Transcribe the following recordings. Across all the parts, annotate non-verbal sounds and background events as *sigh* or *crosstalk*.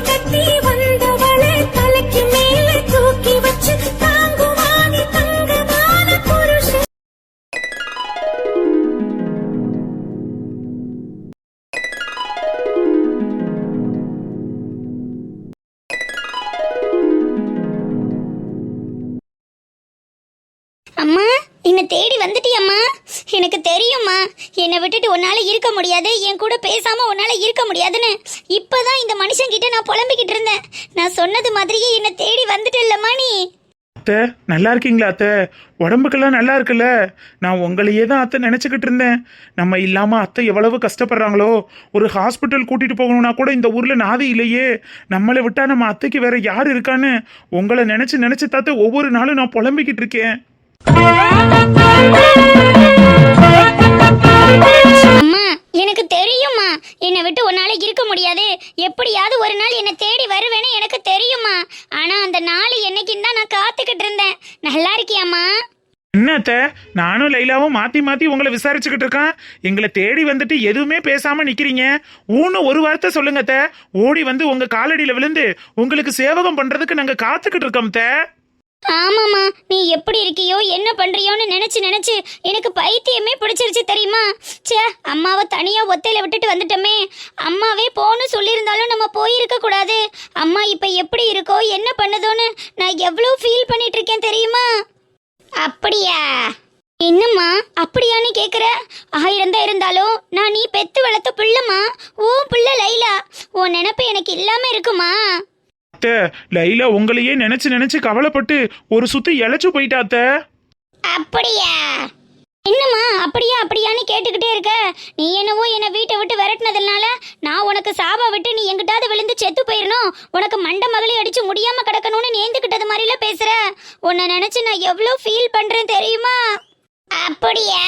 கட்டி என் கூட பேசாம உன்னால இருக்க முடியாதுன்னு இப்பதான் இந்த மனுஷங்கிட்ட நான் புலம்பிக்கிட்டு இருந்தேன். நான் சொன்னது மாதிரியே என்னை தேடி வந்துட்டல்லம்மா நீ அத்தை நல்லா இருக்கீங்களா அத்தை? உடம்புக்கெல்லாம் நல்லா இருக்குல்ல? நான் உங்களையே தான் அத்தை நினச்சிக்கிட்டு இருந்தேன். நம்ம இல்லாமல் அத்தை எவ்வளவு கஷ்டப்படுறாங்களோ? ஒரு ஹாஸ்பிட்டல் கூட்டிகிட்டு போகணும்னா கூட இந்த ஊரில் நாதி இல்லையே. நம்மளை விட்டா நம்ம அத்தைக்கு வேற யார் இருக்கான்னு உங்களை நினச்சி நினச்சி தாத்த ஒவ்வொரு நாளும் நான் புலம்பிக்கிட்டு இருக்கேன். எனக்கு தெரியும்மா. என்னை விட்டு உன்னால இருக்க முடியாது. எப்படியாவது ஒரு நாள் என்னை தேடி வருவேன்னு எனக்கு தெரியும்மா. ஆனா அந்த நாள் என்னைக்குன்னு தான் நான் காத்துக்கிட்டு இருந்தேன். நல்லா இருக்கியாம்மா? என்னத்த அத்தை? நானும் லைலாவும் மாற்றி மாற்றி உங்களை விசாரிச்சுக்கிட்டு இருக்கேன். எங்களை தேடி வந்துட்டு எதுவுமே பேசாமல் நிற்கிறீங்க ஊன்னு ஒரு வார்த்தை சொல்லுங்க ஓடி வந்து உங்கள் காலடியில் விழுந்து உங்களுக்கு சேவகம் பண்ணுறதுக்கு நாங்கள் காத்துக்கிட்டு இருக்கோம் அத்தை. ஆமாம்மா நீ எப்படி இருக்கியோ என்ன பண்றியோன்னு நினைச்சு நினைச்சு எனக்கு பைத்தியமே பிடிச்சிருச்சு தெரியுமா? ச்சே அம்மாவை தனியா ஒத்தையில விட்டுட்டு வந்துட்டோமே. அம்மாவே போன்னு சொல்லியிருந்தாலும் நம்ம போயிருக்க கூடாது. அம்மா இப்ப எப்படி இருக்கோ என்ன பண்ணுதோன்னு நான் எவ்வளவு ஃபீல் பண்ணிட்டு இருக்கேன் தெரியுமா? அப்படியா? என்னம்மா அப்படியான்னு கேக்குற? ஆயிரம் தான் இருந்தாலும் நான் நீ பெத்து வளர்த்த புள்ளம்மா. ஓ பிள்ளை லைலா உன் நினப்பு எனக்கு இல்லாம இருக்குமா? அத்தை லைலா உங்களையே நினைச்சு நினைச்சு கவலைப்பட்டு ஒரு சுத்தி இழைச்சு போயிட்டாத்த அப்படியா? என்னம்மா அப்படியா அப்படியான்னு கேட்டுக்கிட்டே இருக்க. நீ என்னவோ என்னை வீட்டை விட்டு விரட்டினதுனால நான் உனக்கு சாபா விட்டு நீ எங்கிட்டாவது விழுந்து செத்து போயிடணும் உனக்கு மண்ட மகளி அடிச்சு முடியாம கிடக்கணும்னு நேர்ந்துக்கிட்டது மாதிரில பேசுற. உன்னை நினைச்சு நான் எவ்வளோ ஃபீல் பண்றேன் தெரியுமா? அப்படியா?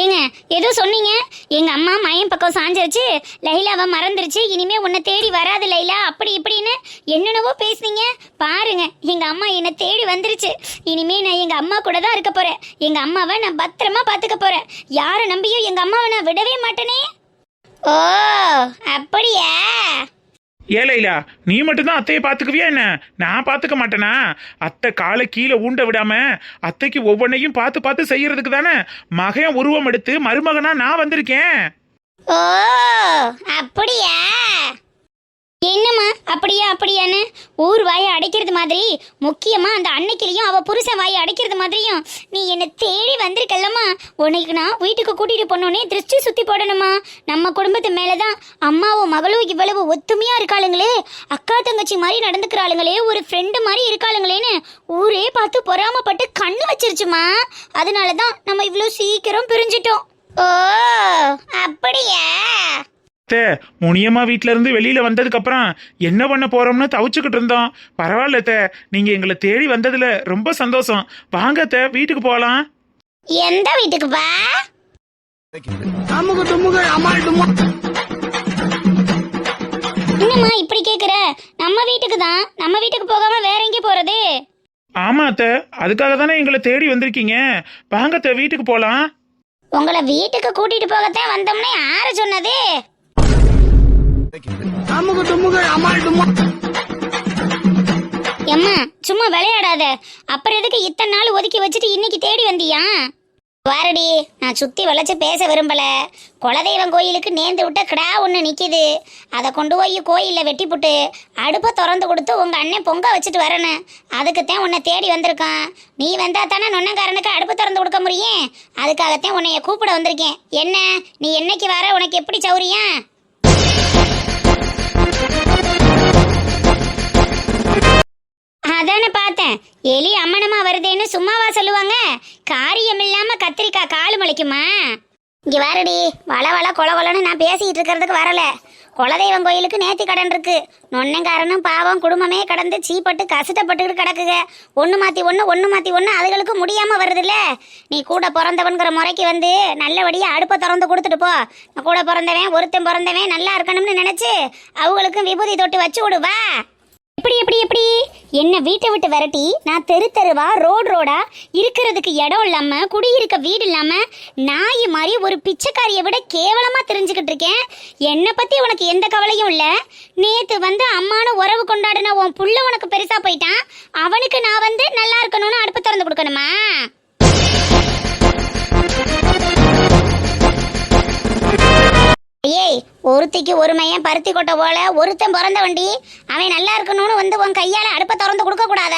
ஏங்க ஏதோ சொன்னீங்க. எங்க அம்மா மயம் பக்கம் சாஞ்சிருச்சு லைலாவை மறந்துருச்சு. இனிமே உன்னை தேடி வராது லைலா. அப்படி இப்படின்னு என்னென்னவோ பேசுனீங்க. பாருங்க எங்க அம்மா என்னை தேடி வந்துருச்சு. இனிமே நான் எங்க அம்மா கூட தான் இருக்க போறேன். எங்க அம்மாவை நான் பத்திரமா பாத்துக்க போறேன். யாரை நம்பியும் எங்க அம்மாவை நான் விடவே மாட்டேனே. ஓ அப்படியா? ஏ நீ மட்டும்தான் அத்தையை பார்த்துக்குவியா என்ன? நான் பார்த்துக்க மாட்டேனா? அத்தை காலை கீழே ஊண்ட விடாம அத்தைக்கு ஒவ்வொன்றையும் பார்த்து பார்த்து செய்யறதுக்கு தானே? மகன் உருவம் எடுத்து மருமகனா நான் வந்திருக்கேன். ஓ அப்படியா? என்னம்மா அப்படியா அப்படியான்னு ஊர் வாயை அடைக்கிறது மாதிரி முக்கியமா அந்த அன்னைக்கிலையும் அவ புருஷன் வாயை அடைக்கிறது மாதிரியும். நீ என்னை தேடி வந்திருக்கல்லம்மா. உனக்கு நான் வீட்டுக்கு கூட்டிட்டு போனோடனே திருஷ்டி சுத்தி போடணுமா நம்ம குடும்பத்து மேலதான் அம்மாவும் மகளும் இவ்வளவு ஒத்துமையா இருக்காளுங்களே. அக்கா தங்கச்சி மாதிரி நடந்துக்கிறாளுங்களே. ஒரு ஃப்ரெண்டு மாதிரி இருக்காளுங்களேன்னு ஊரே பார்த்து பொறாமப்பட்டு கண்ணு வச்சிருச்சுமா அதனாலதான் நம்ம இவ்வளோ சீக்கிரம் பிரிஞ்சிட்டோம். ஓ அப்படியா? அத்தை முனியம்மா வீட்ல இருந்து வெளியில வந்ததுக்கு அப்புறம் என்ன பண்ண போறோம்னு தவிச்சுக்கிட்டு இருந்தோம். பரவாயில்ல அத்தை நீங்க எங்களை தேடி வந்ததுல ரொம்ப சந்தோஷம். வாங்க அத்தை வீட்டுக்கு போகலாம் எந்த வீட்டுக்குப்பா என்னம்மா இப்படி கேக்குற? நம்ம வீட்டுக்கு தான். நம்ம வீட்டுக்கு போகாம வேற எங்கே போறது? ஆமா அத்தை அதுக்காக தானே எங்களை தேடி வந்திருக்கீங்க. வாங்க அத்தை வீட்டுக்கு போகலாம் உங்களை வீட்டுக்கு கூட்டிட்டு போகத்தான் வந்தோம்னே யாரு சொன்னது? எம்மா சும்மா விளையாடாத. அப்புறம் எதுக்கு இத்தனை நாள் ஒதுக்கி வச்சுட்டு இன்னைக்கு தேடி வந்தியா? வாரடி நான் சுத்தி வளைச்சு பேச விரும்பல. குலதெய்வம் கோயிலுக்கு நேர்ந்து விட்ட கிடா ஒன்று நிற்கிது அதை கொண்டு போய் கோயிலில் வெட்டி புட்டு அடுப்பை திறந்து கொடுத்து உங்கள் அண்ணன் பொங்க வச்சுட்டு வரணும் அதுக்குத்தான் உன்னை தேடி வந்திருக்கான். நீ வந்தா தானே நொன்னங்காரனுக்கு அடுப்பு திறந்து கொடுக்க முடியும்? அதுக்காகத்தான் உன்னைய கூப்பிட வந்திருக்கேன். என்ன நீ என்னைக்கு வர? உனக்கு எப்படி சௌரியம்? அதானே பார்த்தேன். எலி அம்மனமா வருதேன்னு சும்மாவா சொல்லுவாங்க? காரியம் இல்லாம கத்திரிக்காய் காலு முளைக்குமா? இங்க வாரடி வள வள கொல கொலன்னு நான் பேசிட்டு இருக்கிறதுக்கு வரல. குலதெய்வம் கோயிலுக்கு நேத்தி கடன் இருக்கு. நொன்னங்காரனும் பாவம் குடும்பமே கடந்து சீப்பட்டு கஷ்டப்பட்டுக்கிட்டு கிடக்குங்க ஒன்று மாற்றி ஒன்று ஒன்று மாற்றி ஒன்று அதுகளுக்கு முடியாமல் வருதுல்ல. நீ கூட பிறந்தவன்கிற முறைக்கு வந்து நல்லபடியாக அடுப்பை திறந்து கொடுத்துட்டு போ. நான் கூட பிறந்தவன் ஒருத்தன் பிறந்தவன் நல்லா இருக்கணும்னு நினச்சி அவங்களுக்கும் விபூதி தொட்டு வச்சு விடுவா எப்படி எப்படி எப்படி? என்ன வீட்டை விட்டு விரட்டி நான் தெரு தெருவா ரோடு ரோடா இருக்கிறதுக்கு இடம் இல்லாம குடியிருக்க வீடு இல்லாம நாய் மாதிரி ஒரு பிச்சைக்காரியை விட கேவலமா தெரிஞ்சுக்கிட்டு இருக்கேன். என்னை பத்தி உனக்கு எந்த கவலையும் இல்ல. நேத்து வந்து அம்மான உறவு கொண்டாடின உன் புள்ள உனக்கு பெருசா போயிட்டான். அவனுக்கு நான் வந்து நல்லா இருக்கணும்னு அடுப்பு திறந்து கொடுக்கணுமா? ஒருத்திக்கு ஒரு மையம் பருத்தி கொட்டை போல ஒருத்தன் பிறந்த வண்டி அவன் நல்லா இருக்கணும்னு வந்து உன் கையால் அடுப்பை திறந்து கொடுக்கக்கூடாத?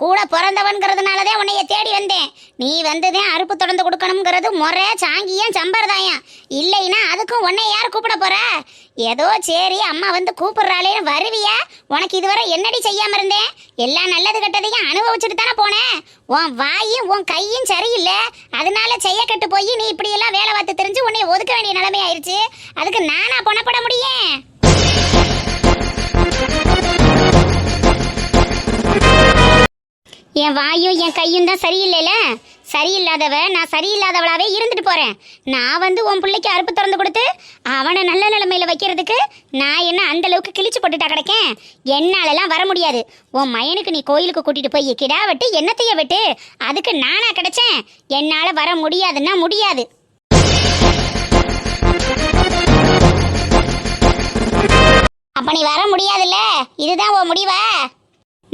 கூட பிறந்தவன்கிறதுனாலதான் உன்னைய தேடி வந்தேன். நீ வந்ததேன் அறுப்பு தொடர்ந்து கொடுக்கணுங்கிறது முறை சாங்கியம் சம்பரதாயம். இல்லைன்னா அதுக்கும் உன்னை யார் கூப்பிட போற? ஏதோ சரி அம்மா வந்து கூப்பிடுறாளேன்னு வருவியா? உனக்கு இதுவரை என்னடி செய்யாம இருந்தேன்? எல்லா நல்லது கெட்டதையும் அனுபவிச்சுட்டு தானே போனேன். உன் வாயும் உன் கையும் சரியில்லை. அதனால செய்ய கெட்டு போய் நீ இப்படி எல்லாம் வேலை பார்த்து தெரிஞ்சு உன்னை ஒதுக்க வேண்டிய நிலைமை ஆயிடுச்சு அதுக்கு நானா பணப்பட முடியும்? என் வாயும் என் கையும் தான் சரியில்லைல? சரியில்லாதவ நான் சரியில்லாதவளாவே இருந்துட்டு போறேன். நான் வந்து உன் பிள்ளைக்கு அறுப்பு திறந்து கொடுத்து அவனை நல்ல நிலைமையில வைக்கிறதுக்கு நான் என்ன அந்த அளவுக்கு கிழிச்சு போட்டுட்டா கிடக்கேன்? என்னாலலாம் வர முடியாது. உன் மயனுக்கு நீ கோயிலுக்கு கூட்டிட்டு போய் கிடா வெட்டு என்னத்தைய வெட்டு? அதுக்கு நானா கிடைச்சேன். என்னால வர முடியாதுன்னா முடியாது. அப்ப நீ வர முடியாதுல்ல? இதுதான் உன் முடிவா?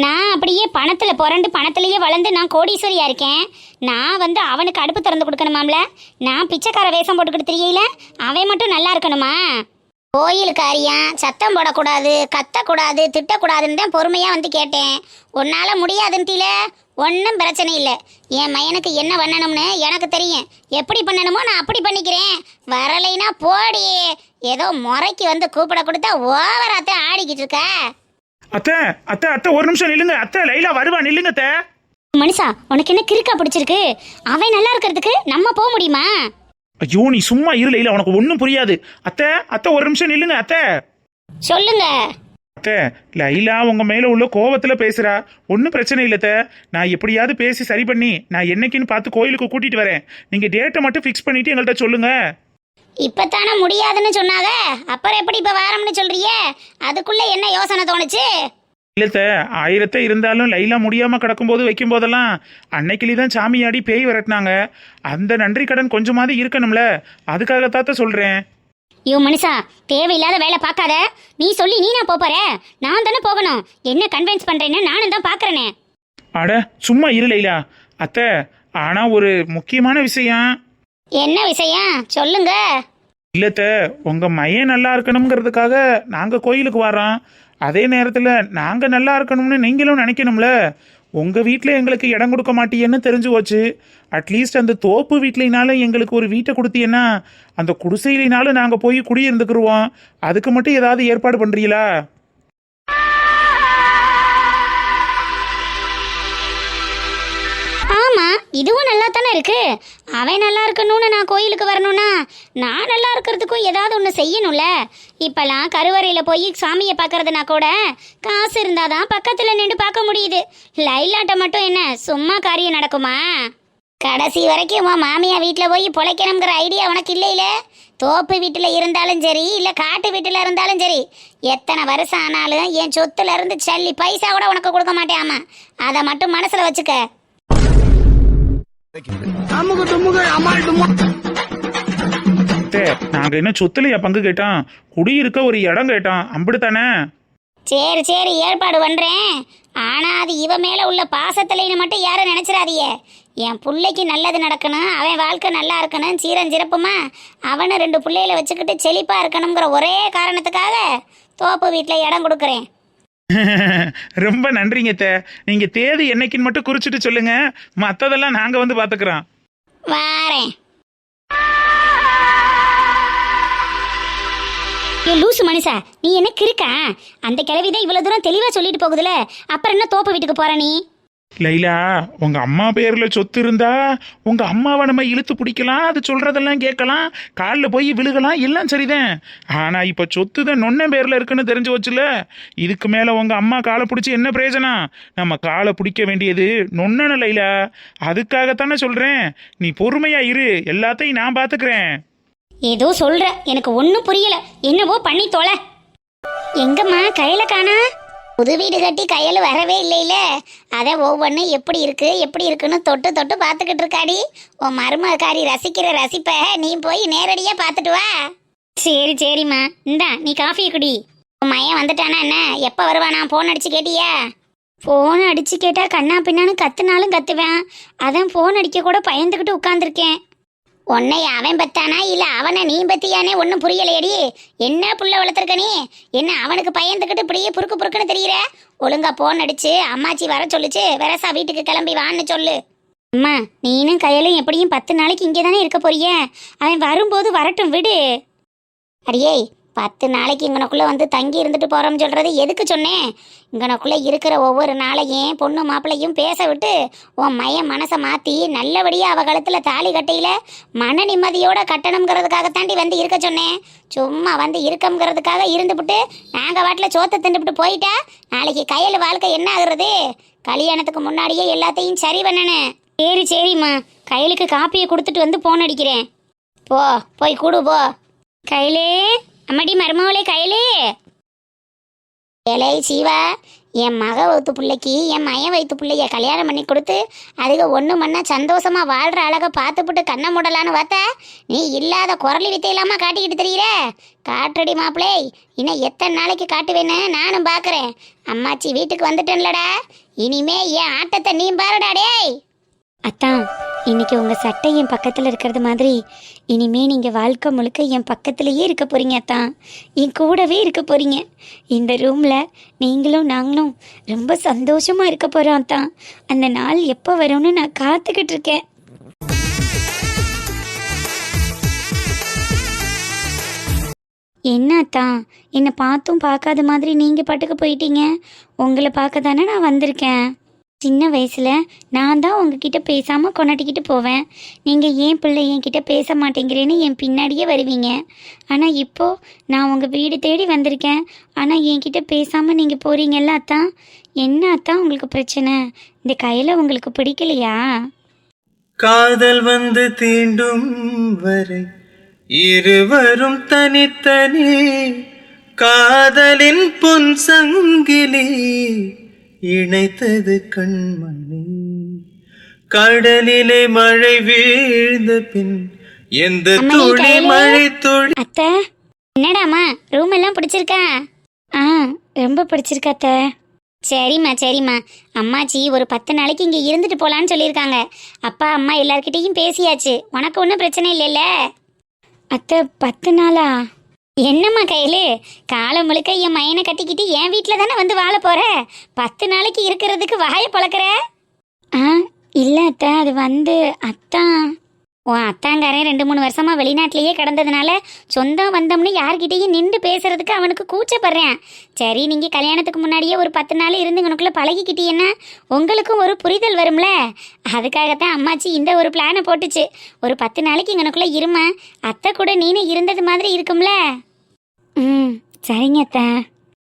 நான் அப்படியே பணத்தில் புரண்டு பணத்திலேயே வளர்ந்து நான் கோடீஸ்வரியா இருக்கேன். நான் வந்து அவனுக்கு அடுப்பு திறந்து கொடுக்கணுமாம்ல? நான் பிச்சைக்கார வேஷம் போட்டுக்கிட்டு தெரியல? அவன் மட்டும் நல்லா இருக்கணுமா? கோயிலுக்காரியா சத்தம் போடக்கூடாது கத்தக்கூடாது திட்டக்கூடாதுன்னு தான் பொறுமையாக வந்து கேட்டேன். உன்னால் முடியாதுன்ட்டில ஒன்றும் பிரச்சனை இல்லை. என் மயனுக்கு என்ன பண்ணணும்னு எனக்கு தெரியும். எப்படி பண்ணணுமோ நான் அப்படி பண்ணிக்கிறேன். வரலைன்னா போடி. ஏதோ முறைக்கு வந்து கூப்பிட கொடுத்தா ஓவராத்தான் ஆடிக்கிட்டு இருக்க. அத்தை அத்தை அத்தை ஒரு நிமிஷம் நில்லுங்க. அத்தை லைலா வருவா நில்லுங்க அத்தை. மனுஷா உனக்கு என்ன கிறுக்கா பிடிச்சிருக்கு? அவன் நல்லா இருக்கிறதுக்கு நம்ம போக முடியுமா? ஐயோ நீ சும்மா இரு லைலா உனக்கு ஒன்றும் புரியாது. அத்தை அத்தை ஒரு நிமிஷம் நில்லுங்க அத்தை. சொல்லுங்க. அத்தை லைலா உங்க மேல உள்ள கோவத்துல பேசுறா. ஒன்றும் பிரச்சனை இல்லை அத்தை. நான் எப்படியாவது பேசி சரி பண்ணி நான் என்னைக்குன்னு பார்த்து கோயிலுக்கு கூட்டிட்டு வரேன். நீங்க டேட்டை மட்டும் ஃபிக்ஸ் பண்ணிட்டு எங்கள்கிட்ட சொல்லுங்க. இப்பத்தானே முடியாதுன்னு சொன்னாங்க. அப்புறம் எப்படி இப்ப வாரம்னு சொல்றியே? அதுக்குள்ள என்ன யோசனை தோணுச்சு? இல்லத்த ஆயிரத்தை இருந்தாலும் லைலா முடியாம கிடக்கும்போது வைக்கும் போதெல்லாம் அன்னைக்கிளி தான் சாமியாடி பேய் விரட்டினாங்க. அந்த நன்றி கடன் கொஞ்சமாவது இருக்கணும்ல. அதுக்காகத்தாத்த சொல்றேன். ஐயோ மனுஷா தேவையில்லாத வேலை பார்க்காத. நீ சொல்லி நீ நான் போற. நான் தானே போகணும். என்ன கன்வின்ஸ் பண்றேன்னு நானும் தான் பாக்குறேனே அட சும்மா இரு லைலா. அத்தை ஆனா ஒரு முக்கியமான விஷயம். என்ன விஷயம்? சொல்லுங்க. இல்லத்த உங்க மையம் நல்லா இருக்கணுங்கிறதுக்காக நாங்க கோயிலுக்கு வரோம் அதே நேரத்துல நாங்க நல்லா இருக்கணும்னு நீங்களும் நினைக்கணும்ல? உங்க வீட்டில் எங்களுக்கு இடம் கொடுக்க மாட்டீங்கன்னு தெரிஞ்சு போச்சு. அட்லீஸ்ட் அந்த தோப்பு வீட்லினாலும் எங்களுக்கு ஒரு வீட்டை கொடுத்தீங்கன்னா அந்த குடிசையிலினாலும் நாங்கள் போய் குடியிருந்துக்குருவோம். அதுக்கு மட்டும் ஏதாவது ஏற்பாடு பண்ணுறீங்களா இதுவும் நல்லா தானே இருக்கு? அவன் நல்லா இருக்கணும்னு நான் கோயிலுக்கு வரணும்னா நான் நல்லா இருக்கிறதுக்கும் ஏதாவது ஒன்று செய்யணும்ல? இப்போலாம் கருவறையில் போய் சாமியை பார்க்கறதுனா கூட காசு இருந்தால் தான் பக்கத்தில் நின்று பார்க்க முடியுது. லைலாட்டை மட்டும் என்ன சும்மா காரியம் நடக்குமா? கடைசி வரைக்கும் உன் மாமியா வீட்டில் போய் பிழைக்கணுங்கிற ஐடியா உனக்கு இல்லையில? தோப்பு வீட்டில் இருந்தாலும் சரி இல்லை காட்டு வீட்டில் இருந்தாலும் சரி எத்தனை வருஷம் ஆனாலும் என் சொத்துல இருந்து சல்லி பைசா கூட உனக்கு கொடுக்க மாட்டேன் ஆமாம் அதை மட்டும் மனசில் வச்சுக்க. நாங்கள் என்ன சொத்துலையா பங்கு கேட்டோம் குடியிருக்க ஒரு இடம் கேட்டோம் அப்படித்தானே சரி சரி ஏற்பாடு பண்றேன். ஆனா அது இவ மேல உள்ள பாசத்துலன்னு மட்டும் யாரும் நினைச்சிடாதீங்க. என் புள்ளைக்கு நல்லது நடக்கணும் அவன் வாழ்க்கை நல்லா இருக்கணும் சீரன் சிறப்புமா? அவனு ரெண்டு பிள்ளைகளை வச்சுக்கிட்டு செழிப்பா இருக்கணுங்கிற ஒரே காரணத்துக்காக தோப்பு வீட்டில் இடம் கொடுக்குறேன். *laughs* ரொம்ப நன்றிங்க தே நீங்கள் தேதி என்னைக்குன்னு மட்டும் குறிச்சிட்டு சொல்லுங்க. மற்றதெல்லாம் நாங்கள் வந்து பார்த்துக்குறோம் வாரேன். ஏ லூசு மனுஷா நீ என்ன கிறுக்கா? அந்த கிழவிதான் இவ்வளவு தூரம் தெளிவா சொல்லிட்டு போகுதுல. அப்புறம் என்ன தோப்பு வீட்டுக்கு போற நீ? லைலா உங்க அம்மா பேர்ல சொத்து இருந்தா உங்க அம்மாவை நம்ம இழுத்து பிடிக்கலாம் அது சொல்றதெல்லாம் கேட்கலாம் காலில் போய் விழுகலாம் எல்லாம் சரிதான். ஆனா இப்ப சொத்து தான் நொன்ன பேர்ல இருக்குன்னு தெரிஞ்சு வச்சுல இதுக்கு மேல உங்க அம்மா காலை பிடிச்சி என்ன பிரயோஜனம்? நம்ம காலை பிடிக்க வேண்டியது நொன்னன லைலா? அதுக்காகத்தானே சொல்றேன். நீ பொறுமையா இரு எல்லாத்தையும் நான் பாத்துக்கிறேன். ஏதோ சொல்ற எனக்கு ஒன்றும் புரியல. என்னவோ பண்ணி தொலை. எங்கம்மா கையில காணா? புது வீடு கட்டி கையில் வரவே இல்லையில. அதை ஒவ்வொன்றும் எப்படி இருக்கு எப்படி இருக்குன்னு தொட்டு தொட்டு பார்த்துக்கிட்டு இருக்காடி. உன் மருமகாரி ரசிக்கிற ரசிப்பை நீ போய் நேரடியாக பார்த்துட்டு வா. சரி சரிம்மா. இந்தா நீ காஃபியை குடி. உன் மையன் வந்துட்டானா என்ன? எப்போ வருவானா? ஃபோன் அடிச்சு கேட்டியா? ஃபோன் அடிச்சு கேட்டால் கண்ணா பின்னான்னு கத்துனாலும் கத்துவேன். அதான் ஃபோன் அடிக்க கூட பயந்துக்கிட்டு உட்காந்துருக்கேன் உன்னை அவன் பத்தானா? இல்லை அவனை நீ பத்தியானே ஒன்றும் புரியலையடி. என்ன புள்ள வளர்த்துருக்க நீ? என்ன அவனுக்கு பயந்துக்கிட்டு இப்படியே புறுக்கு புறுக்குன்னு தெரியுற? ஒழுங்கா போன் அடிச்சு அம்மாச்சி வர சொல்லுச்சு வெரசா வீட்டுக்கு கிளம்பி வான்னு சொல்லு. அம்மா நீனும் கையிலும் எப்படியும் பத்து நாளைக்கு இங்கே தானே இருக்க போறிய? அவன் வரும்போது வரட்டும் விடு. அடியே பத்து நாளைக்கு இங்கனக்குள்ளே வந்து தங்கி இருந்துட்டு போகிறோம்னு சொல்கிறது எதுக்கு சொன்னேன் இங்கனக்குள்ளே இருக்கிற ஒவ்வொரு நாளையும் பொண்ணு மாப்பிள்ளையும் பேச விட்டு உன் மையன் மனசை மாற்றி நல்லபடியாக அவ காலத்தில் தாலி கட்டையில் மன நிம்மதியோட கட்டணுங்கிறதுக்காகத்தாண்டி வந்து இருக்க சொன்னேன் சும்மா வந்து இருக்கங்கிறதுக்காக இருந்துபிட்டு நாங்கள் வாட்டில் சோத்தை திண்டுபிட்டு போயிட்டா நாளைக்கு கையில் வாழ்க்கை என்ன ஆகுறது? கல்யாணத்துக்கு முன்னாடியே எல்லாத்தையும் சரி பண்ணணும் சரி சரிம்மா. கையலுக்கு காப்பியை கொடுத்துட்டு வந்து போன் அடிக்கிறேன். போ போய் கூடு போ. கையிலே அம்மாடி மருமவளே கையிலே. ஏலே சீவா என் மக வகுத்து பிள்ளைக்கு என் மயன் வயிற்று பிள்ளைய கல்யாணம் பண்ணி கொடுத்து அதுக்கு ஒன்று மண்ணா சந்தோஷமாக வாழ்கிற அழகை பார்த்துப்புட்டு கண்ணை மூடலான்னு பார்த்தா நீ இல்லாத குரலி வித்தையில்லாம காட்டிக்கிட்டு தெரியுற? காட்டுடி மாப்பிளே இன்னும் எத்தனை நாளைக்கு காட்டுவேன்னு நானும் பார்க்குறேன் அம்மாச்சி வீட்டுக்கு வந்துட்டேன்லடா இனிமே என் ஆட்டத்தை நீ பாருடா டேய். அத்தான் இன்னைக்கு உங்கள் சட்டை என் பக்கத்தில் இருக்கிறது மாதிரி இனிமே நீங்கள் வாழ்க்கை முழுக்க என் பக்கத்திலேயே இருக்க போகிறீங்க தான் என் கூடவே இருக்க போகிறீங்க இந்த ரூமில் நீங்களும் நாங்களும் ரொம்ப சந்தோஷமாக இருக்க போகிறோம் தான் அந்த நாள் எப்போ வரும்னு நான் காத்துக்கிட்டு இருக்கேன். என்னத்தான் என்னை பார்த்தும் பார்க்காத மாதிரி நீங்கள் பாட்டுக்கு போயிட்டீங்க. உங்களை பார்க்க தானே நான் வந்திருக்கேன். சின்ன வயசில் நான் தான் உங்ககிட்ட பேசாமல் கொண்டாட்டிக்கிட்டு போவேன். நீங்கள் ஏன் பிள்ளை என்கிட்ட பேச மாட்டேங்கிறேன்னு என் பின்னாடியே வருவீங்க. ஆனால் இப்போது நான் உங்கள் வீடு தேடி வந்திருக்கேன். ஆனால் என்கிட்ட பேசாமல் நீங்கள் போகிறீங்கல்ல அத்தான் என்ன அத்தான் உங்களுக்கு பிரச்சனை? இந்த கையில் உங்களுக்கு பிடிக்கலையா? காதல் வந்து தீண்டும் வரை இருவரும் தனித்தனி. காதலின் பொன் சங்கிலி இணைத்தது கண்மணி. கடலிலே மழை வீழ்ந்த பின் எந்த அம்மா, துளி மழை துளி அத்தை என்னடாம்மா ரூம் எல்லாம் பிடிச்சிருக்கா? ஆ ரொம்ப பிடிச்சிருக்கா அத்தை. சரிம்மா சரிம்மா. அம்மாச்சி ஒரு பத்து நாளைக்கு இங்கே இருந்துட்டு போகலான்னு சொல்லியிருக்காங்க. அப்பா அம்மா எல்லார்கிட்டயும் பேசியாச்சு. உனக்கு ஒன்றும் பிரச்சனை இல்லைல்ல? அத்தை பத்து நாளா? என்னம்மா கையில்? காலம் முழுக்க என் மையனை கட்டிக்கிட்டு என் வீட்டில் தானே வந்து வாழ போகிற பத்து நாளைக்கு இருக்கிறதுக்கு வாயை பழக்கிற? ஆ இல்லை அத்தை அது வந்து அத்தான். உன் அத்தாங்காரன் ரெண்டு மூணு வருஷமா வெளிநாட்டிலேயே கிடந்ததுனால சொந்தம் வந்தோம்னு யார்கிட்டயும் நின்று பேசுறதுக்கு அவனுக்கு கூச்சப்படுறேன். சரி நீங்க கல்யாணத்துக்கு முன்னாடியே ஒரு பத்து நாள் இருந்து இவனுக்குள்ள பழகிக்கிட்டீங்கன்னா உங்களுக்கும் ஒரு புரிதல் வரும்ல? அதுக்காகத்தான் அம்மாச்சி இந்த ஒரு பிளானை போட்டுச்சு. ஒரு பத்து நாளைக்கு இங்கனுக்குள்ள இரும? அத்தை கூட நீனே இருந்தது மாதிரி இருக்கும்ல? ம் சரிங்க அத்தா.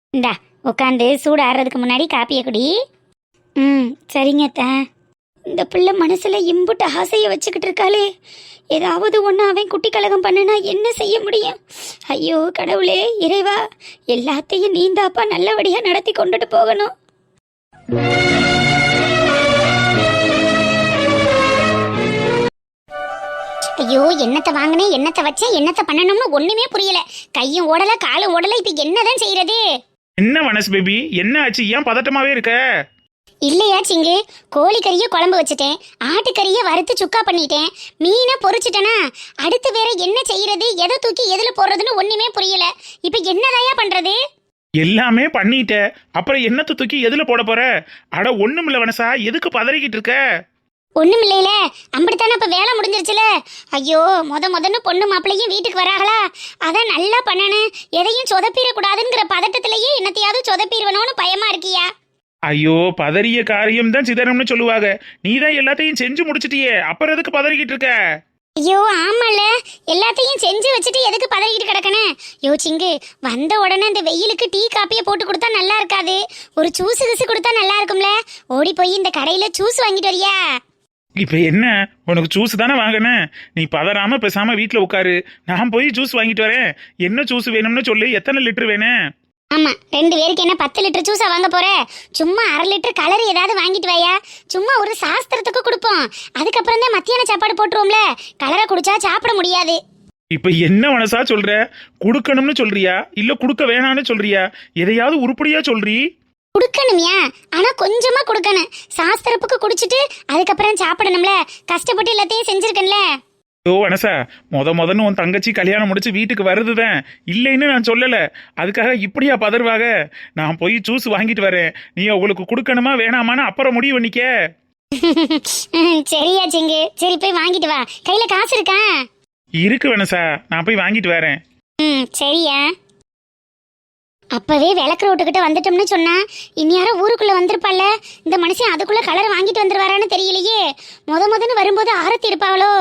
இந்தா உட்காந்து சூடு ஆடுறதுக்கு முன்னாடி காப்பியை குடி. ம் சரிங்க அத்தா. இந்த பிள்ளை மனசுல இம்புட்டு ஆசையை வச்சுக்கிட்டு இருக்காளே. ஏதாவது ஒன்று அவன் குட்டி கழகம் பண்ணனா என்ன செய்ய முடியும்? ஐயோ கடவுளே இறைவா எல்லாத்தையும் நீந்தாப்பா நல்லபடியாக நடத்தி கொண்டுட்டு போகணும். ஐயோ என்னத்தை வாங்கினேன் என்னத்தை வச்சேன் என்னத்தை பண்ணணும்னு ஒண்ணுமே புரியல. கையும் ஓடல காலும் ஓடல இப்ப என்னதான் செய்யறது என்ன வனஸ் பேபி? என்ன ஆச்சு? ஏன் பதட்டமாவே இருக்க? இல்லையா சிங்கு? கோழிக்கறியை குழம்பு வச்சுட்டேன். ஆட்டுக்கறியை வறுத்து சுக்கா பண்ணிட்டேன். மீனை பொரிச்சிட்டேனா அடுத்து வேற என்ன செய்யறது? எதை தூக்கி எதுல போடுறதுன்னு ஒண்ணுமே புரியல. இப்ப என்னதாயா பண்றது? எல்லாமே பண்ணிட்ட. அப்புறம் என்னத்தை தூக்கி எதுல போட போற? அட ஒண்ணுமில்ல வனசா. எதுக்கு பதறிக்கிட்டு இருக்க? ஒண்ணும் இல்லையில அப்படித்தானே இப்ப வேலை முடிஞ்சிருச்சுல? ஐயோ முத முதன்னு பொண்ணு மாப்பிள்ளையும் வீட்டுக்கு வராங்களா? அதான் நல்லா பண்ணணும். எதையும் சொதப்பிடக்கூடாதுங்கிற பதட்டத்திலேயே என்னத்தையாவது சொதப்பிடுவனோன்னு பயமா இருக்கியா? ஐயோ பதறிய காரியம் தான் சிதறம்னு சொல்லுவாங்க. நீ தான் எல்லாத்தையும் செஞ்சு முடிச்சிட்டியே. அப்புறம் எதுக்கு பதறிக்கிட்டு இருக்க? ஐயோ ஆமால. எல்லாத்தையும் செஞ்சு வச்சுட்டு எதுக்கு பதறிக்கிட்டு கிடக்கணும் யோ சிங்கு வந்த உடனே இந்த வெயிலுக்கு டீ காப்பியை போட்டு கொடுத்தா நல்லா இருக்காது. ஒரு ஜூஸ் கிசு கொடுத்தா நல்லா இருக்கும்ல. ஓடி போய் இந்த கடையில ஜூஸ் வாங்கிட்டு வரியா? இப்ப என்ன? உனக்கு ஜூஸ் தானே வாங்கினேன் நீ பதறாம பேசாம வீட்ல உட்காரு. நான் போய் ஜூஸ் வாங்கிட்டு வரேன். என்ன ஜூஸ் வேணும்னு சொல்லு எத்தனை லிட்டர் வேணும்? ஆமா ரெண்டு பேருக்கு என்ன பத்து லிட்டர் ஜூஸா வாங்க போற? சும்மா அரை லிட்டர் கலர் ஏதாவது வாங்கிட்டு வாயா? சும்மா ஒரு சாஸ்திரத்துக்கு கொடுப்போம். அதுக்கப்புறம் தான் மத்தியான சாப்பாடு போட்டுருவோம்ல. கலரை குடிச்சா சாப்பிட முடியாது. இப்ப என்ன மனசா சொல்ற? குடுக்கணும்னு சொல்றியா? இல்ல குடுக்க வேணாம்னு சொல்றியா? எதையாவது உருப்படியா சொல்றீ? குடுக்கணும்யா. ஆனா கொஞ்சமா கொடுக்கணும். சாஸ்திரப்புக்கு குடிச்சிட்டு அதுக்கப்புறம் சாப்பிடணும்ல. கஷ்டப்பட்டு எல்லாத்தையும் செஞ்சிருக்கேன்ல. ஓ வனசா முத முதன்னு உன் தங்கச்சி கல்யாணம் முடிச்சு வீட்டுக்கு வருதுதான். இல்லைன்னு நான் சொல்லல. அதுக்காக இப்படியா பதறுவாக? நான் போய் ஜூஸ் வாங்கிட்டு வரேன். நீ உங்களுக்கு கொடுக்கணுமா வேணாமான்னு அப்புறம் முடிவு பண்ணிக்க. சரியா சிங்கு. சரி போய் வாங்கிட்டு வா. கையில காசு இருக்கா? இருக்கு வனசா நான் போய் வாங்கிட்டு வரேன். ம் சரியா. அப்பவே விளக்கு ரோட்டுக்கிட்ட வந்துட்டோம்னு சொன்னா இனி யாரும் ஊருக்குள்ள வந்திருப்பாள்ல இந்த மனுஷன் அதுக்குள்ள கலர் வாங்கிட்டு வந்துருவாரான்னு தெரியலையே. முத முதன்னு வரும்போது ஆரத்தி எடுப்பாவளோ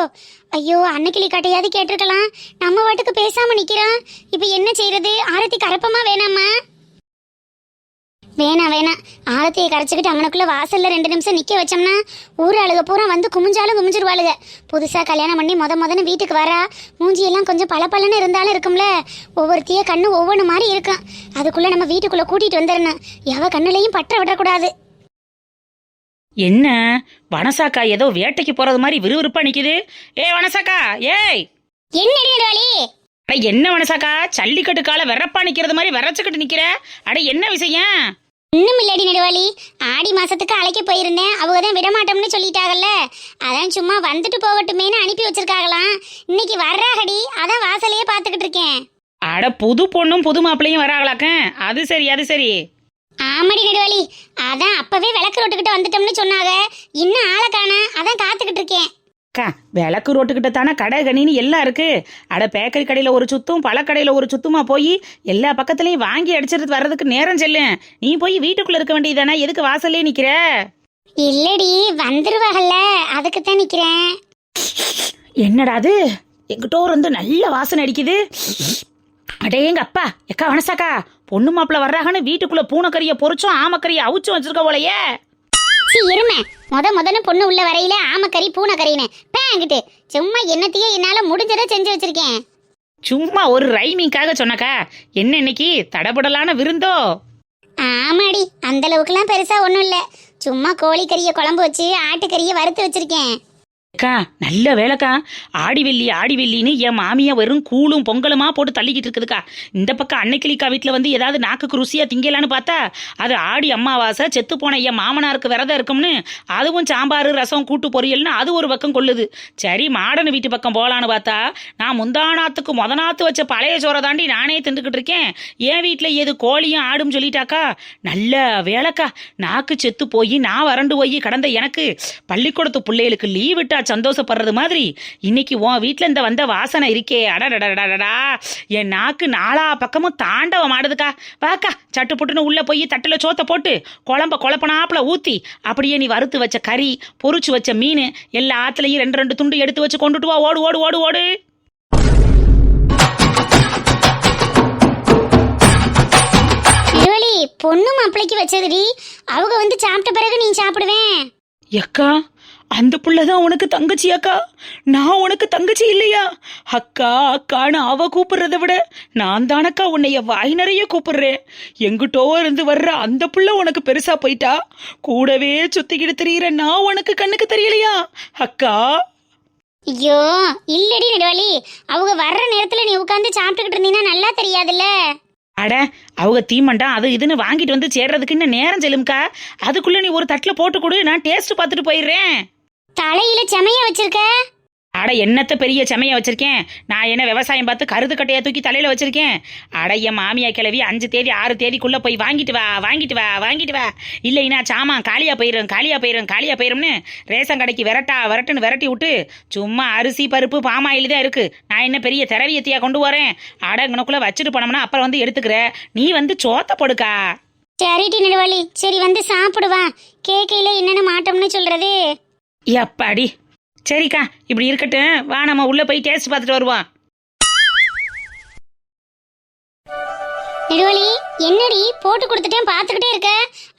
ஐயோ அன்னைக்கிளி காட்டையாவது கேட்டிருக்கலாம். நம்ம வாட்டுக்கு பேசாம நிக்கிறோம் இப்ப என்ன செய்யறது ஆரத்தி கரப்பமா வேணாமா? வேணாம் வேணாம். ஆரத்தியை கரைச்சிக்கிட்டு அங்கனக்குள்ள வாசல்ல ரெண்டு நிமிஷம் நிக்க வச்சோம்னா ஊர் ஆளுக பூரா வந்து குமிஞ்சாலும் குமிஞ்சிருவாளுக. புதுசா கல்யாணம் பண்ணி முத முதன்னு வீட்டுக்கு வரா மூஞ்சி எல்லாம் கொஞ்சம் பளபளன்னு இருந்தாலும் இருக்கும்ல. ஒவ்வொருத்திய கண்ணு ஒவ்வொன்று மாதிரி இருக்கும். அதுக்குள்ள நம்ம வீட்டுக்குள்ள கூட்டிட்டு வந்துடணும் எவ கண்ணுலையும் பற்ற விடக்கூடாது. என்ன? வனசாக்கா ஏதோ வேட்டைக்கு போறது மாதிரி விறுவிறுப்பா நிக்குது. ஏ வனசாக்கா ஏய்! என்னடி அட என்ன வனசாக்கா? ஜல்லிக்கட்டு கால வெறப்பா நிக்கிறது மாதிரி விரைச்சுக்கிட்டு நிக்கிற. அட என்ன விஷயம்? இன்னும் இல்லடி நெடுவாளி. ஆடி மாசத்துக்கு அழைக்க போயிருந்தேன். அவங்க தான் விடமாட்டோம்னு சொல்லிட்டாங்கல்ல. அதான் சும்மா வந்துட்டு போகட்டுமேன்னு அனுப்பி வச்சிருக்காங்களாம். இன்னைக்கு வர்றாகடி. அதான் வாசலையே பார்த்துக்கிட்டு இருக்கேன். அட புது பொண்ணும் புது மாப்பிள்ளையும் வராங்களாக்க? அது சரி அது சரி. ஆமாடி நெடுவாளி. அதான் அப்பவே விளக்கு ரோட்டுக்கிட்ட வந்துட்டோம்னு சொன்னாங்க. இன்னும் ஆளை காணா. அதான் காத்துக்கிட்டு இருக்கேன். அக்கா விளக்கு ரோட்டுக்கிட்ட தானே? கடை கணின்னு எல்லாம் இருக்கு. அட பேக்கரி கடையில ஒரு சுத்தும் பழக்கடையில ஒரு சுத்துமா போய் எல்லா பக்கத்துலயும் வாங்கி அடிச்சிட்டு வர்றதுக்கு நேரம் செல்லும். நீ போய் வீட்டுக்குள்ள இருக்க வேண்டியதானே எதுக்கு வாசல்லே நிக்கிற? இல்லடி வந்துருவாங்கல்ல அதுக்கு தான் நிக்கிறேன். என்னடா அது? எங்கிட்டோ இருந்து நல்ல வாசனை அடிக்குது. அடேங்க அப்பா எக்கா வனசாக்கா பொண்ணு மாப்பிள்ள வர்றாங்கன்னு வீட்டுக்குள்ள பூனைக்கறிய பொரிச்சும் ஆமக்கறிய அவுச்சும் வச்சிருக்க போலயே. இருமை. முத முதன்னு பொண்ணு உள்ள வரையில ஆமக்கறி பூனைக்கறின்னு. பேங்கிட்டு சும்மா என்னத்தையே என்னால முடிஞ்சதை செஞ்சு வச்சிருக்கேன். சும்மா ஒரு ரைமிங்காக சொன்னக்கா. என்ன இன்னைக்கு? தடபுடலான விருந்தோ? ஆமாடி அந்த அளவுக்குலாம் பெருசா ஒண்ணும் இல்ல. சும்மா கோழிக்கறியை குழம்பு வச்சு ஆட்டுக்கறியை வறுத்து வச்சிருக்கேன். அக்கா நல்ல வேலைக்கா. ஆடிவெள்ளி ஆடிவெள்ளின்னு என் மாமியா வெறும் கூழும் பொங்கலுமா போட்டு தள்ளிக்கிட்டு இருக்குதுக்கா. இந்த பக்கம் அன்னைக்கிளிக்கா வீட்டில் வந்து ஏதாவது நாக்குக்கு ருசியாக திங்கலான்னு பார்த்தா அது ஆடி அம்மாவாசை செத்து போன என் மாமனாருக்கு விரதம் இருக்கும்னு அதுவும் சாம்பார் ரசம் கூட்டு பொரியல்னு அது ஒரு பக்கம் கொள்ளுது. சரி மாடன் வீட்டு பக்கம் போகலான்னு பார்த்தா நான் முந்தானாத்துக்கு முத நாத்து வச்ச பழைய சோறை தாண்டி நானே திண்டுக்கிட்டு இருக்கேன். என் வீட்டில் ஏது கோழியும் ஆடும் சொல்லிட்டாக்கா நல்ல வேலைக்கா. நாக்கு செத்து போய் நான் வறண்டு போய் கடந்த எனக்கு பள்ளிக்கூடத்து பிள்ளைகளுக்கு லீவ் விட்டா சந்தோஷப்படுறது மாதிரி. இன்னைக்கு உன் வீட்டில் இந்த வந்த வாசனை இருக்கே. அடடடடடடா என் நாக்கு நாலா பக்கமும் தாண்டவம் ஆடுதுக்கா. வாக்கா சட்டு புட்டுன்னு உள்ள போய் தட்டுல சோத்த போட்டு குழம்ப குழப்பனாப்புல ஊத்தி அப்படியே நீ வறுத்து வச்ச கறி பொரிச்சு வச்ச மீன் எல்லா ஆத்துலயும் ரெண்டு ரெண்டு துண்டு எடுத்து வச்சு கொண்டுட்டு வா. ஓடு ஓடு ஓடு ஓடு. பொண்ணு மாப்பிளைக்கு வச்சதுடி. அவங்க வந்து சாப்பிட்ட பிறகு நீ சாப்பிடுவேன். எக்கா அந்த புள்ளதான் உனக்கு தங்கச்சி அக்கா. நான் உனக்கு தங்கச்சி இல்லையா? அக்கா அக்கான்னு அவ கூப்பிடுறத விட நான் தானக்கா உன்னைய வாய் நிறைய கூப்பிடுறேன். எங்கிட்டோ இருந்து வர்ற அந்த புள்ள உனக்கு பெருசா போயிட்டா? கூடவே சுத்திக்கிட்டு திரியிற நான் உனக்கு கண்ணுக்கு தெரியலையா? அக்கா. ஐயோ இல்லடி நெடுவாளி. அவங்க வர்ற நேரத்துல நீ உட்காந்து சாப்பிட்டுக்கிட்டு இருந்தீங்கன்னா நல்லா தெரியாதுல்ல? அட அவங்க தீமண்டா அது இதுன்னு வாங்கிட்டு வந்து சேர்றதுக்கு இன்னும் நேரம் செல்லும்க்கா. அதுக்குள்ள நீ ஒரு தட்டுல போட்டு கொடு நான் டேஸ்ட் பார்த்துட்டு போயிடுறேன். தலையில செமைய வச்சிருக்க? அட என்னத்த பெரிய செமைய வச்சிருக்கேன்? நான் என்ன விவசாயம் பார்த்து கருது கட்டையா தூக்கி தலையில வச்சிருக்கேன்? அட என் மாமியா கிளவி அஞ்சு தேதி ஆறு தேதிக்குள்ள போய் வாங்கிட்டு வா வாங்கிட்டு வா வாங்கிட்டு வா. இல்லைன்னா சாமான் காலியா போயிரும் காலியா போயிரும் காலியா போயிரும்னு ரேஷன் கடைக்கு விரட்டா விரட்டுன்னு விரட்டி விட்டு சும்மா அரிசி பருப்பு பாமாயில் தான் இருக்கு. நான் என்ன பெரிய திரவியத்தையா கொண்டு வரேன்? அட இங்கனக்குள்ள வச்சுட்டு போனோம்னா அப்புறம் வந்து எடுத்துக்கிற? நீ வந்து சோத்த போடுக்கா. சரிடி நெடுவாளி. சரி வந்து சாப்பிடுவா கேக்கையில என்னென்ன மாட்டோம்னு சொல்றது? எப்பாடி? சரிக்கா இப்படி இருக்கட்டும். வா நம்ம உள்ள போய் டேஸ்ட் பார்த்துட்டு வருவோம். நெடுவாளி என்னடி போட்டு கொடுத்துட்டேன் பார்த்துக்கிட்டே இருக்க?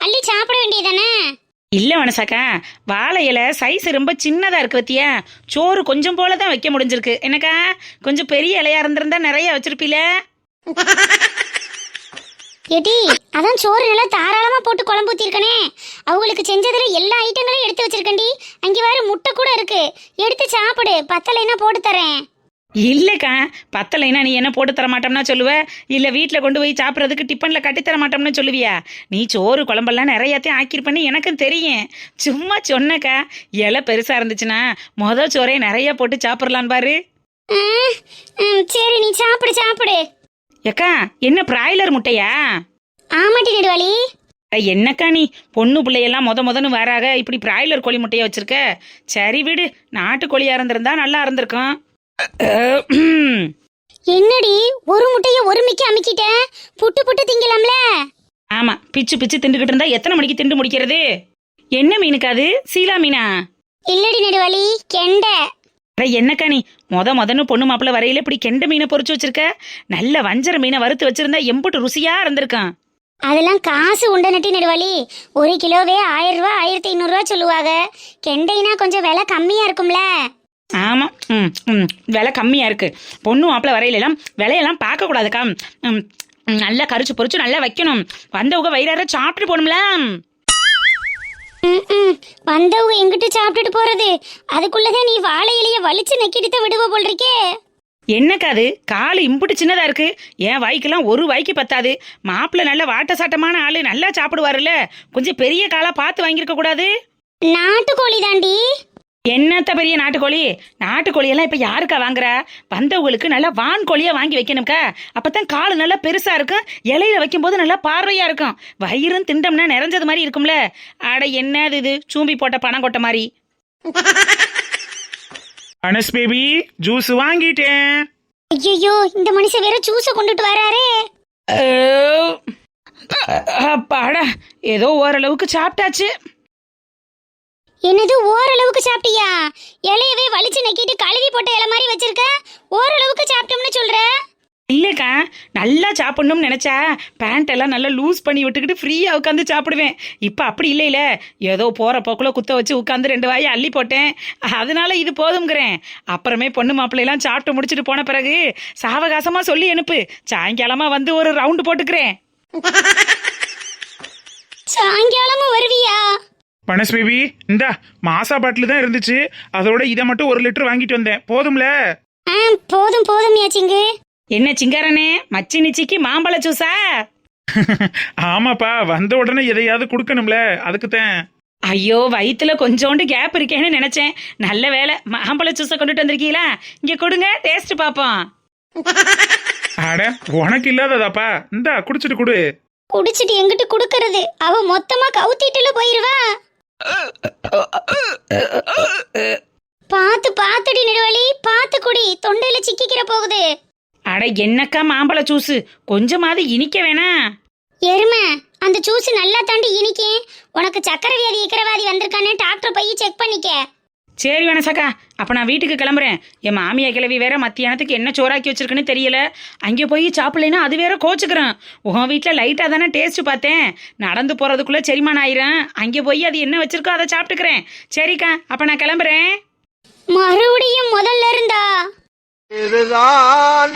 அள்ளி சாப்பிட வேண்டியதானே இல்ல மனசாக்கா வாழை இலை சைஸ் ரொம்ப சின்னதா இருக்கு பத்தியா? சோறு கொஞ்சம் போல தான் வைக்க முடிஞ்சிருக்கு. என்னக்கா கொஞ்சம் பெரிய இலையா இருந்திருந்தா நிறைய வச்சிருப்பீல? ஏடி அதான் சோறு நல்லா தாராளமா போட்டு குழம்பு ஊத்திருக்கனே அவங்களுக்கு செஞ்சதுல எல்லா ஐட்டங்களையும் எடுத்து வச்சிருக்கேன்டி. அங்கே வேற முட்டை கூட இருக்கு. எடுத்து சாப்பிடு. பத்தலைன்னா போட்டு தரேன். இல்லக்கா பத்தலைன்னா நீ என்ன போட்டு தர மாட்டோம்னா சொல்லுவ? இல்ல வீட்ல கொண்டு போய் சாப்பிட்றதுக்கு டிஃபன்ல கட்டி தர மாட்டோம்னு சொல்லுவியா? நீ சோறு குழம்பெல்லாம் நிறையத்தையும் ஆக்கியிருப்பேன்னு எனக்கும் தெரியும். சும்மா சொன்னக்கா இலை பெருசா இருந்துச்சுன்னா முத சோறே நிறைய போட்டு சாப்பிடலான்னு பாரு. சரி நீ சாப்பிடு சாப்பிடு. ஏக்கா என்ன பிராய்லர் முட்டையா? ஆமாட்டி நெடுவாளி. என்னக்கா நீ? பொண்ணு பிள்ளையெல்லாம் முத முதன்னு வராக இப்படி பிராய்லர் கோழி முட்டையை வச்சிருக்க? சரி விடு நாட்டு கோழியா இருந்திருந்தா நல்லா இருந்திருக்கும். என்னடி ஒரு முட்டைய ஒரு மிக்க அமுக்கிட்ட? புட்டு புட்டு திங்கலாம்ல? ஆமா பிச்சு பிச்சு திண்டுகிட்டு இருந்தா எத்தனை மணிக்கு திண்டு முடிக்கிறது? என்ன மீனுக்கா அது? சீலா மீனா? இல்லடி நெடுவாளி கெண்டை. அட என்னக்கா நீ? முத முதன்னு பொண்ணு மாப்பிள்ள வரையில இப்படி கெண்ட மீனை பொரிச்சு வச்சிருக்க? நல்ல வஞ்சர மீனை வறுத்து வச்சிருந்தா எம்புட்டு ருசியா இருந்திருக்கான். அதெல்லாம் காசு உண்ட நட்டி நெடுவாளி. ஒரு கிலோவே ஆயிரம் ரூபா ஆயிரத்தி ஐநூறுரூவா சொல்லுவாங்க கெண்டைனா கொஞ்சம் விலை கம்மியா இருக்கும்ல. ஆமா ம் ம் விலை கம்மியா இருக்கு. பொண்ணு மாப்பிள்ள வரையில எல்லாம் விலையெல்லாம் பார்க்க கூடாதுக்கா ம், ம், நல்லா கரிச்சு பொரிச்சு நல்லா வைக்கணும். வந்தவங்க வயிறார சாப்பிட்டு போகணும்ல. வந்தவங்க எங்கிட்டு சாப்பிட்டுட்டு போறது? அதுக்குள்ளதான் நீ வாழை இலைய வலிச்சு நக்கிட்டு விடுவ போல் இருக்கே என்னக்கா அது காலு இம்புட்டு சின்னதா இருக்கு. என் வாய்க்கெல்லாம் ஒரு வாய்க்கு பத்தாது. மாப்பிள்ள நல்ல வாட்ட சாட்டமான ஆளு நல்லா சாப்பிடுவாருல்ல. கொஞ்சம் பெரிய காலா பார்த்து வாங்கியிருக்க கூடாது. நாட்டுக்கோழி தாண்டி. என்னத்த பெரிய நாட்டுக்கோழி? நாட்டுக்கோழியெல்லாம் இப்ப யாருக்கா வாங்குறா? வந்தவங்களுக்கு நல்லா வான் கோழியா வாங்கி வைக்கணும்க்கா. அப்பதான் காலு நல்லா பெருசா இருக்கும். இலையில வைக்கும்போது நல்லா பார்வையா இருக்கும். வயிறும் திண்டம்னா நிறைஞ்சது மாதிரி இருக்கும்ல. அட என்னது இது? சூம்பி போட்ட பணம் கொட்ட மாதிரி. அனஸ் பேபி ஜூஸ் வாங்கிட்டேன். ஐயோ இந்த மனுஷன் வேற ஜூஸ கொண்டுட்டு வராரே. அப்பாடா ஏதோ ஓரளவுக்கு சாப்பிட்டாச்சு. என்னது ஓரளவுக்கு சாப்பிட்டியா? இலையவே வலிச்சு நக்கிட்டு கழுவி போட்ட இலை மாதிரி வச்சிருக்க? ஓரளவுக்கு சாப்பிட்டோம்னு சொல்ற? இல்லக்கா நல்லா சாப்பிடணும்னு நினைச்சா பேண்ட் எல்லாம் நல்லா லூஸ் பண்ணி விட்டுக்கிட்டு ஃப்ரீயா உட்காந்து சாப்பிடுவேன். இப்ப அப்படி இல்லைல ஏதோ போற போக்குல குத்த வச்சு உட்காந்து ரெண்டு வாயை அள்ளி போட்டேன். அதனால இது போதுங்கிறேன் அப்புறமே பொண்ணு மாப்பிள்ளை எல்லாம் சாப்பிட்டு முடிச்சிட்டு போன பிறகு சாவகாசமா சொல்லி அனுப்பு. சாயங்காலமா வந்து ஒரு ரவுண்டு போட்டுக்கிறேன். சாயங்காலமும் வருவியா? பனஸ் பேபி இந்தா மாசா பாட்டில் தான் இருந்துச்சு. அதோட இதை மட்டும் ஒரு லிட்டர் வாங்கிட்டு வந்தேன். போதும்ல? ஆ போதும் போதும் யாச்சிங்கு என்ன சிங்காரனே? மச்சி நிச்சிக்கு மாம்பழ ஜூஸா *laughs* ஆமாப்பா வந்த உடனே எதையாவது கொடுக்கணும்ல அதுக்கு தான். ஐயோ வயித்துல கொஞ்சோண்டு கேப் இருக்கேன்னு நினைச்சேன். நல்ல வேலை மாம்பழ ஜூஸை கொண்டுட்டு வந்திருக்கீங்களா? இங்க கொடுங்க டேஸ்ட் பாப்போம் அட உனக்கு இல்லாததாப்பா. இந்தா குடிச்சிட்டு குடு. குடிச்சிட்டு எங்கிட்டு குடுக்கறது? அவ மொத்தமா கவுத்திட்டுல போயிருவா. பாத்து பாத்துடி நெடுவலி பாத்து குடி தொண்டையில சிக்கிக்கிற போகுது. அட என்னக்கா மாம்பழ ஜூஸ் கொஞ்சமாவது இனிக்க வேணாம் எருமை அந்த ஜூஸ் நல்லா தாண்டி இனிக்கே. உனக்கு சக்கரை வியாதி இக்கரவாதி வந்திருக்கானே டாக்டர் போய் செக் பண்ணிக்க. சரி வேணசாக்கா அப்ப நான் வீட்டுக்கு கிளம்புறேன். என் மாமியா கிளவி வேற மத்தியானத்துக்கு என்ன சோறாக்கி வச்சிருக்குன்னு தெரியல. அங்கே போய் சாப்பிடலைன்னா அது வேற கோச்சுக்கிறேன். உன் வீட்டில் லைட்டாக தானே டேஸ்ட் பார்த்தேன். நடந்து போறதுக்குள்ள செரிமானம் ஆயிரும். அங்கே போய் அது என்ன வச்சிருக்கோ அதை சாப்பிட்டுக்கிறேன். சரிக்கா அப்ப நான் கிளம்புறேன். மறுபடியும் முதல்ல இருந்தா? இதுதான்